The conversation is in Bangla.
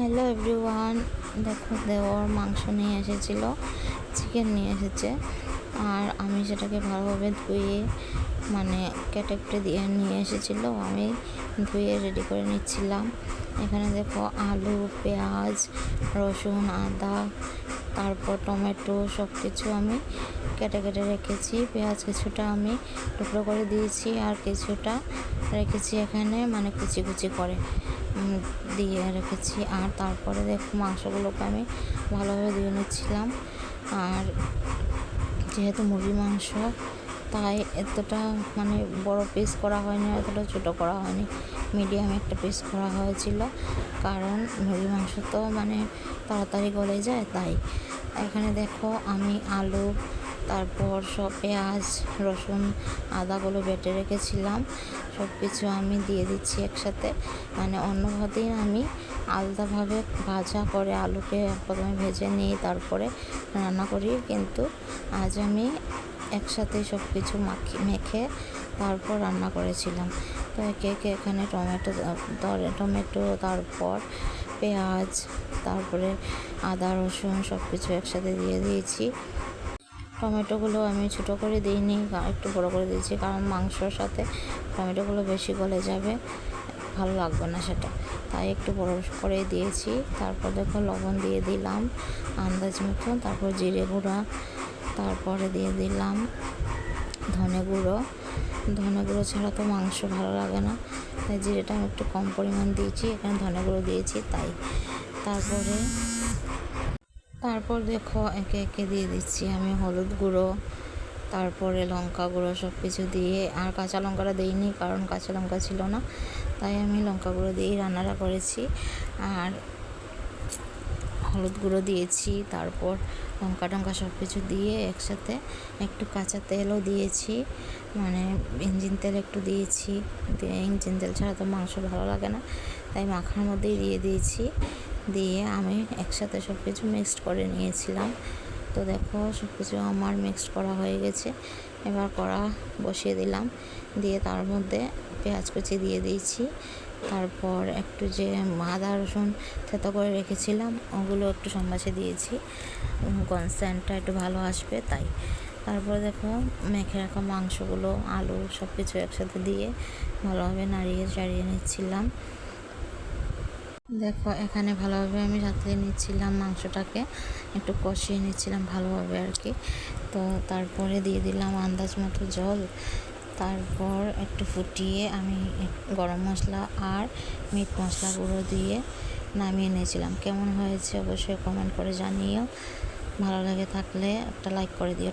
হ্যালো এভরিওয়ান, দেখো দেওয়ার মাংস নিয়ে এসেছিল চিকেন নিয়ে এসেছে। আর আমি সেটাকে ভালোভাবে ধুয়ে মানে কেটে কেটে দিয়ে নিয়ে এসেছিল, আমি ধুয়ে রেডি করে নিচ্ছিলাম। এখানে দেখো আলু, পেঁয়াজ, রসুন, আদা তারপর টমেটো সব কিছু আমি কেটে কেটে রেখেছি। পেঁয়াজ কিছুটা আমি টুকরো করে দিয়েছি আর কিছুটা রেখেছি এখানে মানে কুচি কুচি করে দিয়ে রেখেছি। আর তারপরে দেখো মাংসগুলোকে আমি ভালোভাবে ধুয়ে নিচ্ছিলাম। আর যেহেতু মুরগি মাংস তাই এতটা মানে বড় পিস করা হয়নি এতটা ছোটো করা হয়নি। মিডিয়াম একটা পিস করা হয়েছিল। কারণ মুরগি মাংস তো মানে তাড়াতাড়ি গলে যায়, তাই। এখানে দেখো আমি আলু, তারপর সব পেঁয়াজ, রসুন, আদাগুলো বেটে রেখেছিলাম। সব কিছু আমি দিয়ে দিচ্ছি একসাথে। মানে অন্যভাবেই আমি আলাদাভাবে ভাজা করে আলুকে প্রথমে ভেজে নিই, তারপরে রান্না করি। কিন্তু আজ আমি একসাথে সব কিছু মাখি, মেখে তারপর রান্না করেছিলাম। তো একে একে এখানে টমেটো টমেটো তারপর পেঁয়াজ, তারপরে আদা, রসুন সব কিছু একসাথে দিয়ে দিয়েছি। টমেটোগুলো আমি ছোটো করে দিইনি একটু বড় করে দিয়েছি কারণ মাংসর সাথে টমেটোগুলো বেশি গলে যাবে, ভালো লাগবে না সেটা। তাই একটু বড় করে দিয়েছি। তারপর দেখো লবণ দিয়ে দিলাম, আন্দাজ মতো তারপর জিরে গুঁড়া তারপরে দিয়ে দিলাম ধনে গুঁড়ো। ধনে গুঁড়ো ছাড়া তো মাংস ভালো লাগে না। তাই জিরেটা আমি একটু কম পরিমাণ দিয়েছি, এখানে ধনে গুঁড়ো দিয়েছি তাই। তারপরে, তারপর দেখো একে একে দিয়ে দিচ্ছি আমি হলুদ গুঁড়ো, তারপরে লঙ্কা গুঁড়ো সব কিছু দিয়ে। আর কাঁচা লঙ্কাটা দিইনি কারণ কাঁচা লঙ্কা ছিল না, তাই আমি লঙ্কা গুঁড়ো দিয়েই রান্নাটা করেছি। আর হলুদ গুঁড়ো দিয়েছি, তারপর লঙ্কা টঙ্কা সব কিছু দিয়ে একসাথে একটু কাঁচা তেলও দিয়েছি মানে ইঞ্জিন তেল একটু দিয়েছি, দিয়ে ইঞ্জিন তেল ছাড়া তো মাংস ভালো লাগে না, তাই মাখার মধ্যেই দিয়ে দিয়েছি, দিয়ে আমি একসাথে সব কিছু মিক্সড করে নিয়েছিলাম। তো দেখো সব কিছু আমার মিক্সড করা হয়ে গেছে, এবার কড়া বসিয়ে দিলাম, দিয়ে তার মধ্যে পেঁয়াজ কুচি দিয়ে দিয়েছি তারপর একটু যে আদা রসুন থেতো করে রেখেছিলাম, ওগুলো একটু সম্বাসে দিয়েছি। কনসেন্টটা একটু ভালো আসবে, তাই। তারপর দেখো, মেখে রাখা মাংসগুলো, আলু সব কিছু একসাথে দিয়ে ভালোভাবে নাড়িয়ে চাড়িয়ে নিচ্ছিলাম। দেখো, এখানে ভালোভাবে আমি সাঁতলে নিচ্ছিলাম মাংসটাকে, একটু কষিয়ে নিচ্ছিলাম ভালোভাবে আর কি। তো তারপরে দিয়ে দিলাম আন্দাজ মতো জল। তারপর একটু ফুটিয়ে আমি গরম মশলা আর মিট মশলা গুঁড়ো দিয়ে নামিয়ে নিয়েছিলাম। কেমন হয়েছে অবশ্যই কমেন্ট করে জানিও। ভালো লাগে থাকলে একটা লাইক করে দিও।